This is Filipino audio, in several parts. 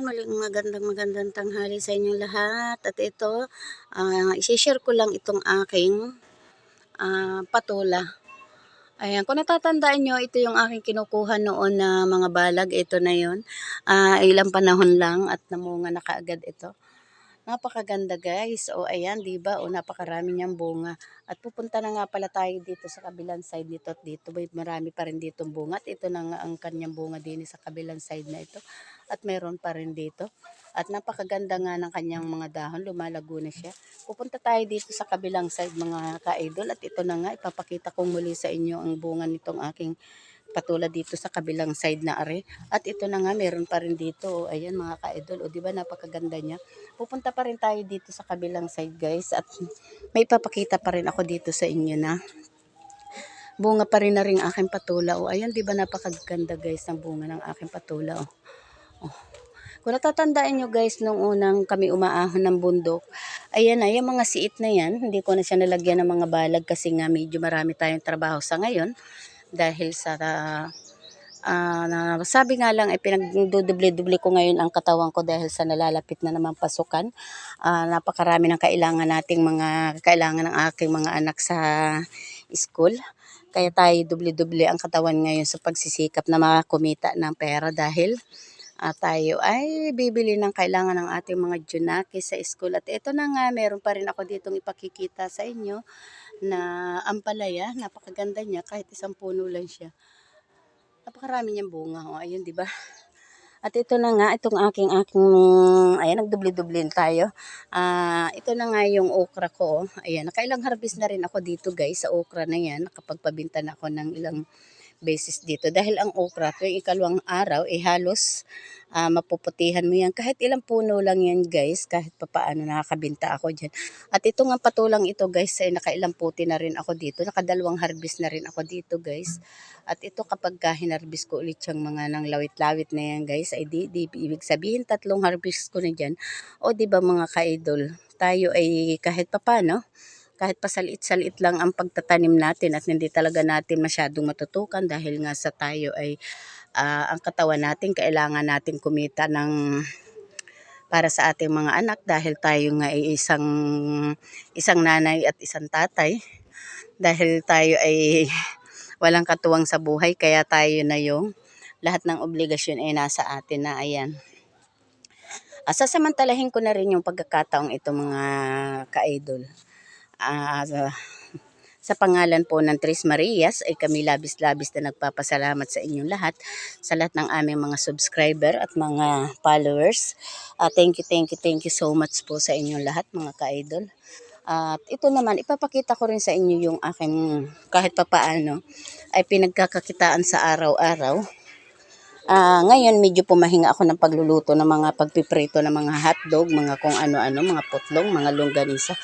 Ayan, magandang magandang tanghali sa inyong lahat. At ito, uh, isi-share ko lang itong aking uh, patula. Ayan, kung natatandaan nyo, ito yung aking kinukuha noon na mga balag. Ito na yun. Uh, ilang panahon lang at namunga na kaagad ito. Napakaganda guys. O ayan, di ba? O napakarami niyang bunga. At pupunta na nga pala tayo dito sa kabilang side nito at dito. May marami pa rin dito bunga. At ito na nga ang kanyang bunga din sa kabilang side na ito. At meron pa rin dito. At napakaganda nga ng kanyang mga dahon. Lumalago na siya. Pupunta tayo dito sa kabilang side mga ka-idol. At ito na nga, ipapakita ko muli sa inyo ang bunga nitong aking patulad dito sa kabilang side na are. At ito na nga, meron pa rin dito. O, ayan mga ka-idol. O, di ba napakaganda niya. Pupunta pa rin tayo dito sa kabilang side guys. At may papakita pa rin ako dito sa inyo na bunga pa rin na rin aking patula. O, ayan, di ba napakaganda guys ng bunga ng aking patula. O. o. Kung natatandaan nyo guys, nung unang kami umaahon ng bundok, ayan na, yung mga siit na yan, hindi ko na siya nalagyan ng mga balag kasi nga medyo marami tayong trabaho sa ngayon dahil sa uh, na, sabi nga lang eh, pinagduduble-duble ko ngayon ang katawan ko dahil sa nalalapit na naman pasukan. Uh, napakarami ng kailangan nating mga kailangan ng aking mga anak sa school. Kaya tayo duble-duble ang katawan ngayon sa pagsisikap na makakumita ng pera dahil uh, tayo ay bibili ng kailangan ng ating mga junaki sa school. At ito na nga, meron pa rin ako ditong ipakikita sa inyo na ampalaya. Napakaganda niya kahit isang puno lang siya. Napakarami niyang bunga. O, ayun, di ba? At ito na nga, itong aking, aking, ayan, nagdubli-dublin tayo. Uh, ito na nga yung okra ko. Ayan, nakailang harvest na rin ako dito guys, sa okra na yan. Nakapagpabinta na ako ng ilang beses dito. Dahil ang okra, tuwing ikalawang araw, eh halos uh, mapuputihan mo yan. Kahit ilang puno lang yan guys, kahit papaano nakakabinta ako dyan. At ito nga patulang ito guys, ay nakailang puti na rin ako dito. Nakadalawang harvest na rin ako dito guys. At ito kapag ka hinarvest ko ulit yung mga nang lawit-lawit na yan guys, ay di, di ibig sabihin tatlong harvest ko na dyan. O di ba mga ka-idol, tayo ay kahit papano, kahit pasaliit-saliit lang ang pagtatanim natin at hindi talaga natin masyadong matutukan dahil nga sa tayo ay uh, ang katawan natin kailangan natin kumita ng para sa ating mga anak dahil tayo nga ay isang isang nanay at isang tatay. Dahil tayo ay walang katuwang sa buhay kaya tayo na yung lahat ng obligasyon ay nasa atin na. Ayan. Uh, sasamantalahin ko na rin yung pagkakataong ito mga ka-idol uh, sa pangalan po ng Tris Marias ay kami labis-labis na nagpapasalamat sa inyong lahat, sa lahat ng aming mga subscriber at mga followers. Uh, thank you, thank you, thank you so much po sa inyong lahat mga ka-idol. At ito naman, ipapakita ko rin sa inyo yung aking kahit papaano ay pinagkakakitaan sa araw-araw. Uh, ngayon, medyo pumahinga ako ng pagluluto ng mga pagpiprito ng mga hotdog, mga kung ano-ano, mga putlong, mga longganisa.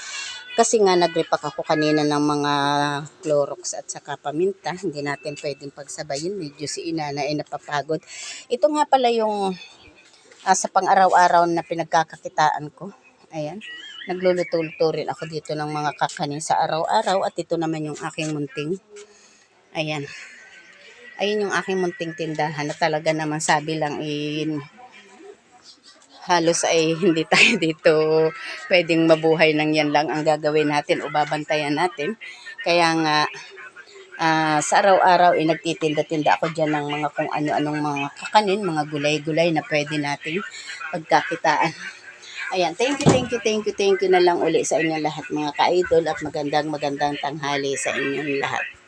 Kasi nga nagrepack ako kanina ng mga Clorox at saka paminta. Hindi natin pwedeng pagsabayin. Medyo si inana ay napapagod. Ito nga pala yung uh, sa pang-araw-araw na pinagkakakitaan ko. Ayan. Nagluluto-luto rin ako dito ng mga kakanin sa araw-araw. At ito naman yung aking munting. Ayan. Ayun yung aking munting tindahan na talaga naman sabi lang in halos ay hindi tayo dito pwedeng mabuhay ng yan lang ang gagawin natin o babantayan natin. Kaya nga, uh, sa araw-araw ay nagtitinda-tinda ako dyan ng mga kung ano-anong mga kakanin, mga gulay-gulay na pwede nating pagkakitaan. Ayan, thank you, thank you, thank you, thank you na lang uli sa inyo lahat mga ka-idol at magandang magandang tanghali sa inyong lahat.